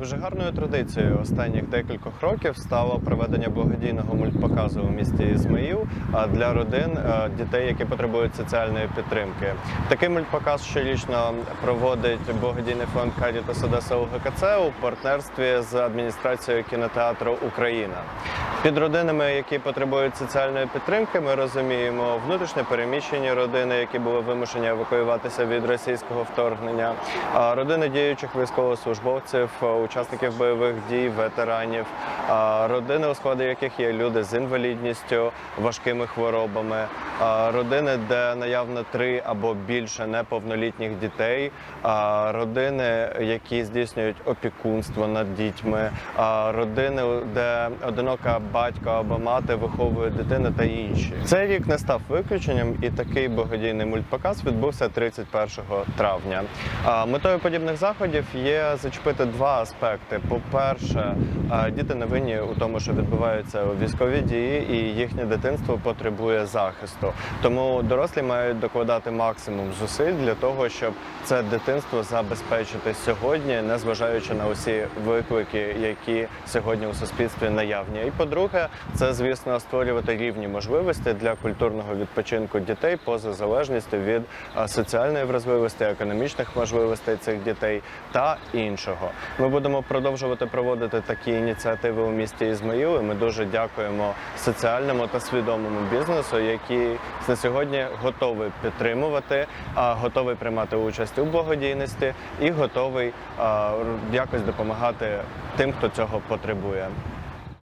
Вже гарною традицією останніх декількох років стало проведення благодійного мультпоказу у місті Ізмаїл для родин дітей, які потребують соціальної підтримки. Такий мультпоказ щорічно проводить благодійний фонд Кадіта Одеса УГКЦ у партнерстві з адміністрацією кінотеатру Україна. Під родинами, які потребують соціальної підтримки, ми розуміємо внутрішньо переміщені родини, які були вимушені евакуюватися від російського вторгнення, родини діючих військовослужбовців, учасників бойових дій, ветеранів, родини, у складі яких є люди з інвалідністю, важкими хворобами, родини, де наявно три або більше неповнолітніх дітей, родини, які здійснюють опікунство над дітьми, родини, де одинока батько або мати виховує дитину та інші. Цей рік не став виключенням, і такий благодійний мультпоказ відбувся 31 травня. Метою подібних заходів є зачепити два аспекти. По-перше, діти не винні у тому, що відбуваються військові дії, і їхнє дитинство потребує захисту. Тому дорослі мають докладати максимум зусиль для того, щоб це дитинство забезпечити сьогодні, незважаючи на усі виклики, які сьогодні у суспільстві наявні. І по-друге, це звісно створювати рівні можливості для культурного відпочинку дітей поза залежністю від соціальної вразливості, економічних можливостей цих дітей та іншого. Ми будемо продовжувати проводити такі ініціативи у місті Ізмаїл. і Ми дуже дякуємо соціальному та свідомому бізнесу, який на сьогодні готовий підтримувати, готовий приймати участь у благодійності і готовий якось допомагати тим, хто цього потребує.